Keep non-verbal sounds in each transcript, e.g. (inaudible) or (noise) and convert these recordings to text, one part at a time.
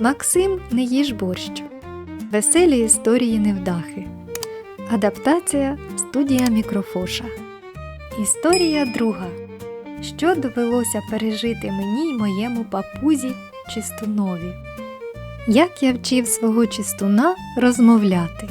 Максим не їж борщ. Веселі історії невдахи. Адаптація студія Мікрофоша. Історія друга. Що довелося пережити мені й моєму папузі Чистунові. Як я вчив свого чистуна розмовляти.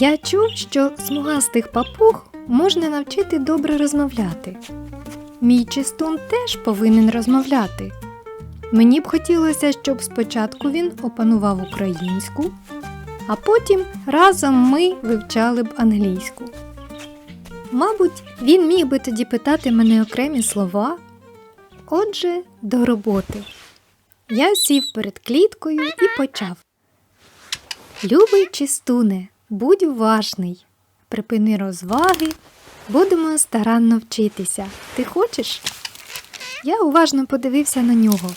Я чув, що смугастих папуг можна навчити добре розмовляти. Мій чистун теж повинен розмовляти. Мені б хотілося, щоб спочатку він опанував українську, а потім разом ми вивчали б англійську. Мабуть, він міг би тоді питати мене окремі слова. Отже, до роботи. Я сів перед кліткою і почав. Любий чистуне, будь уважний, припини розваги, будемо старанно вчитися. Ти хочеш? Я уважно подивився на нього.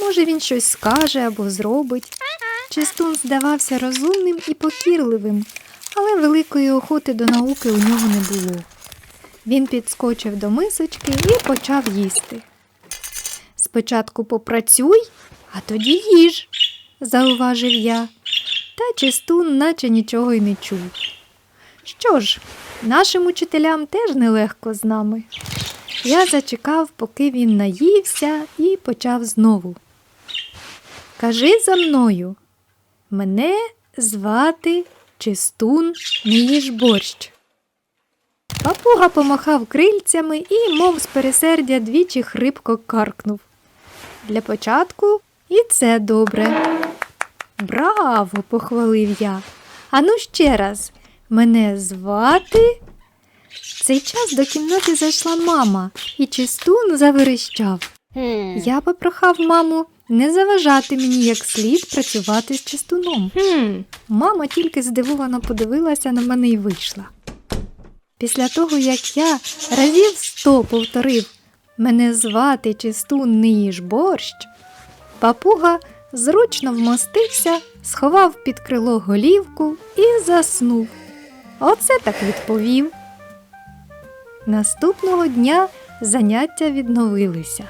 Може, він щось скаже або зробить. Чистун здавався розумним і покірливим, але великої охоти до науки у нього не було. Він підскочив до мисочки і почав їсти. Спочатку попрацюй, а тоді їж, зауважив я. Та чистун наче нічого й не чув. Що ж, нашим учителям теж нелегко з нами. Я зачекав, поки він наївся, і почав знову. Кажи за мною, мене звати Чистун не борщ. Папуга помахав крильцями і, мов з пересердя, двічі хрипко каркнув. Для початку і це добре. Браво! похвалив я. Ану ще раз. Мене звати. В цей час до кімнати зайшла мама, і чистун заверещав. Я попрохав маму не заважати мені як слід працювати з чистуном. Мама тільки здивовано подивилася на мене і вийшла. Після того, як я разів сто повторив мене звати чистун не їж борщ, папуга зручно вмостився, сховав під крило голівку і заснув. Оце так відповів. Наступного дня заняття відновилися.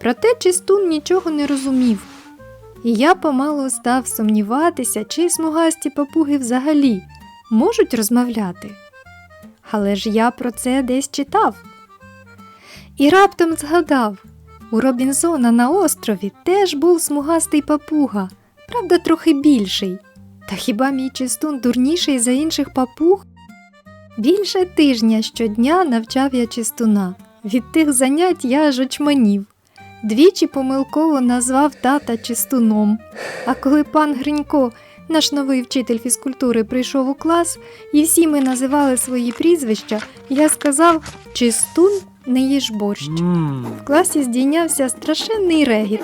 Проте чистун нічого не розумів. І я помалу став сумніватися, чи смугасті папуги взагалі можуть розмовляти. Але ж я про це десь читав. І раптом згадав, у Робінзона на острові теж був смугастий папуга, правда, трохи більший. Та хіба мій чистун дурніший за інших папуг? Більше тижня щодня навчав я чистуна. Від тих занять я аж очманів. Двічі помилково назвав тата чистуном. А коли пан Гринько, наш новий вчитель фізкультури, прийшов у клас, і всі ми називали свої прізвища, я сказав Чистун не їж борщ. В класі здійнявся страшенний регіт.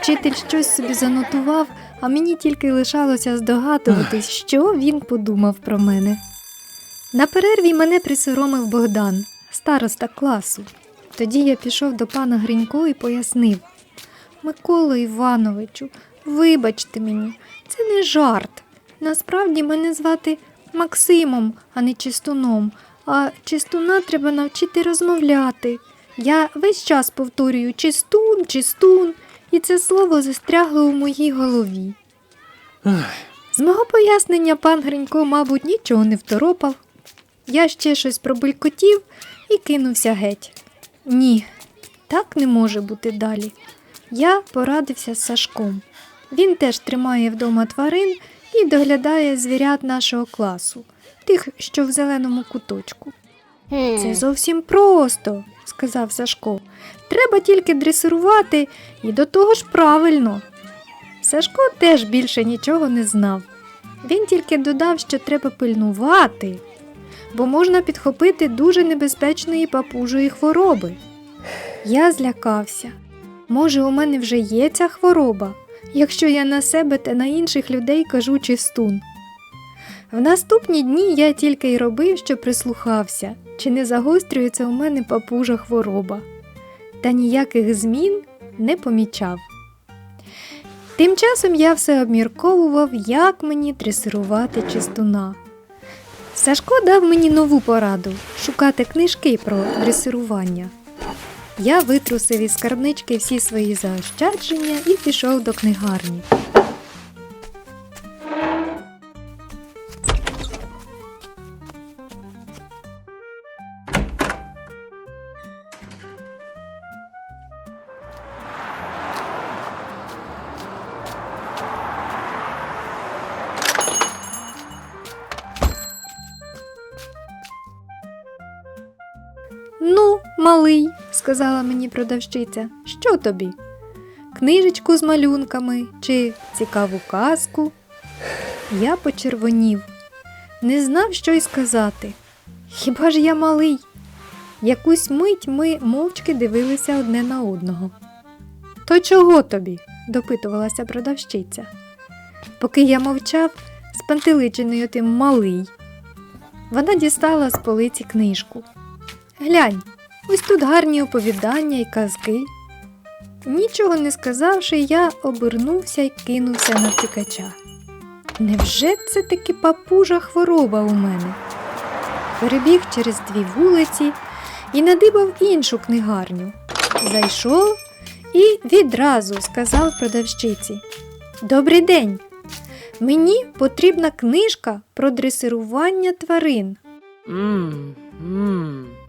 Вчитель щось собі занотував, а мені тільки лишалося здогадуватись, що він подумав про мене. На перерві мене присоромив Богдан, староста класу. Тоді я пішов до пана Гринько і пояснив Миколо Івановичу, вибачте мені, це не жарт. Насправді мене звати Максимом, а не чистуном, а чистуна треба навчити розмовляти. Я весь час повторюю чистун, чистун, і це слово застрягло у моїй голові. З мого пояснення пан Гринько, мабуть, нічого не второпав. Я ще щось пробулькотів і кинувся геть. Ні, так не може бути далі. Я порадився з Сашком. Він теж тримає вдома тварин і доглядає звірят нашого класу, тих, що в зеленому куточку. Це зовсім просто, сказав Сашко. Треба тільки дресирувати і до того ж правильно. Сашко теж більше нічого не знав. Він тільки додав, що треба пильнувати, бо можна підхопити дуже небезпечної папужої хвороби. Я злякався. Може, у мене вже є ця хвороба, якщо я на себе та на інших людей кажу чистун. В наступні дні я тільки й робив, що прислухався, чи не загострюється у мене папужа хвороба, та ніяких змін не помічав. Тим часом я все обмірковував, як мені дресирувати чистуна. Сашко дав мені нову пораду шукати книжки про дресирування. Я витрусив із скарбнички всі свої заощадження і пішов до книгарні. Малий, сказала мені продавщиця, що тобі? Книжечку з малюнками чи цікаву казку? Я почервонів, не знав, що й сказати. Хіба ж я малий? Якусь мить ми мовчки дивилися одне на одного. То чого тобі? допитувалася продавщиця. Поки я мовчав, спантеличеною тим малий. Вона дістала з полиці книжку. Глянь, ось тут гарні оповідання і казки. Нічого не сказавши, я обернувся і кинувся на втікача. Невже це таки папужа хвороба у мене? Перебіг через дві вулиці і надибав іншу книгарню. Зайшов і відразу сказав продавщиці: Добрий день! Мені потрібна книжка про дресирування тварин. Мм, мм.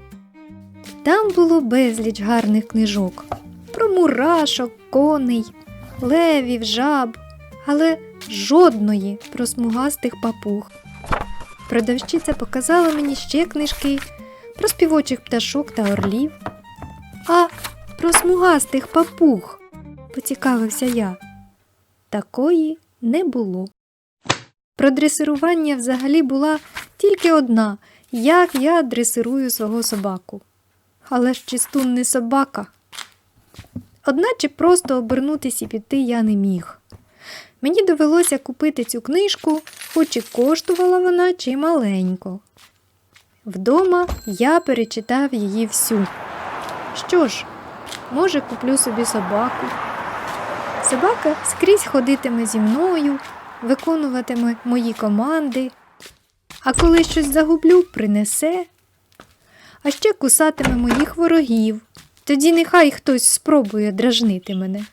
Там було безліч гарних книжок про мурашок, коней, левів, жаб, але жодної про смугастих папуг. Продавщиця показала мені ще книжки про співочих пташок та орлів. А про смугастих папуг, поцікавився я. Такої не було. Про дресирування взагалі була тільки одна, як я дресирую свого собаку. Але ж чистун не собака. Одначе просто обернутися і піти я не міг. Мені довелося купити цю книжку, хоч і коштувала вона чималенько. Вдома я перечитав її всю. Що ж, може, куплю собі собаку. Собака скрізь ходитиме зі мною, виконуватиме мої команди, а коли щось загублю, принесе а ще кусатиме моїх ворогів. Тоді нехай хтось спробує дражнити мене.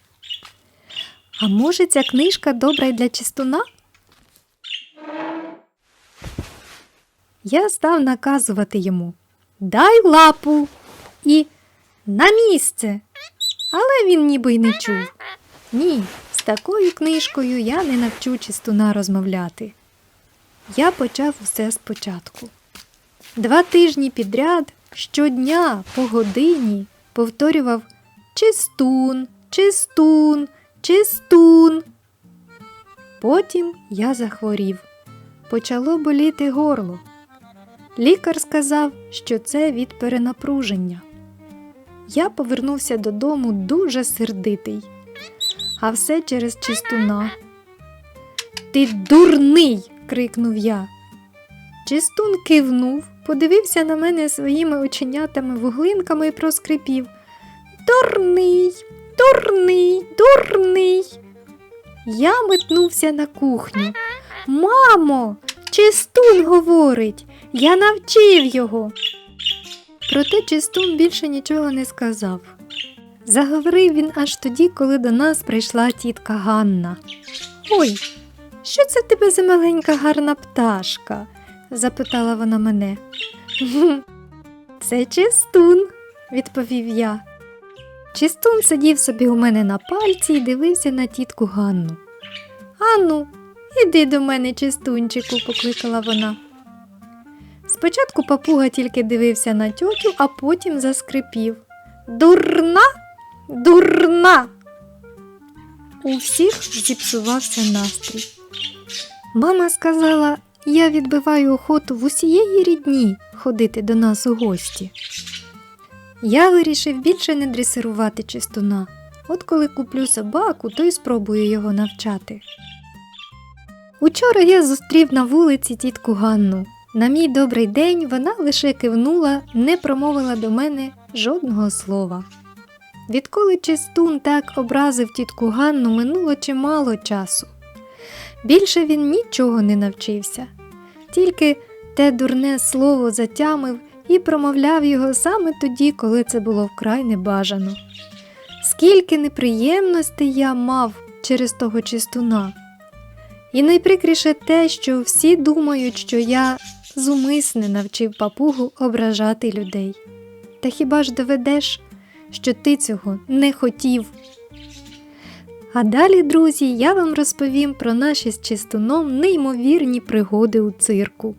А може, ця книжка добра й для чистуна? Я став наказувати йому Дай лапу і на місце. Але він ніби й не чув. Ні, з такою книжкою я не навчу чистуна розмовляти. Я почав усе спочатку. Два тижні підряд щодня по годині повторював чистун, чистун, чистун. Потім я захворів. Почало боліти горло. Лікар сказав, що це від перенапруження. Я повернувся додому дуже сердитий, а все через чистуна. Ти дурний. крикнув я. Чистун кивнув, подивився на мене своїми оченятами-вуглинками і проскрипів. Дурний, дурний, дурний. Я метнувся на кухню. Мамо, чистун говорить, я навчив його. Проте чистун більше нічого не сказав. Заговорив він аж тоді, коли до нас прийшла тітка Ганна. Ой, що це тебе за маленька гарна пташка? Запитала вона мене. (laughs) Це чистун, відповів я. Чистун сидів собі у мене на пальці і дивився на тітку Ганну. Ганну, іди до мене, чистунчику, покликала вона. Спочатку папуга тільки дивився на тьотю, а потім заскрипів. Дурна, дурна. У всіх зіпсувався настрій. Мама сказала, я відбиваю охоту в усієї рідні ходити до нас у гості. Я вирішив більше не дресирувати чистуна. От коли куплю собаку, то й спробую його навчати. Учора я зустрів на вулиці тітку Ганну. На мій добрий день вона лише кивнула, не промовила до мене жодного слова. Відколи чистун так образив тітку Ганну, минуло чимало часу. Більше він нічого не навчився, тільки те дурне слово затямив і промовляв його саме тоді, коли це було вкрай небажано. Скільки неприємностей я мав через того чистуна. І найприкріше те, що всі думають, що я зумисне навчив папугу ображати людей. Та хіба ж доведеш, що ти цього не хотів? А далі, друзі, я вам розповім про наші з чистуном неймовірні пригоди у цирку.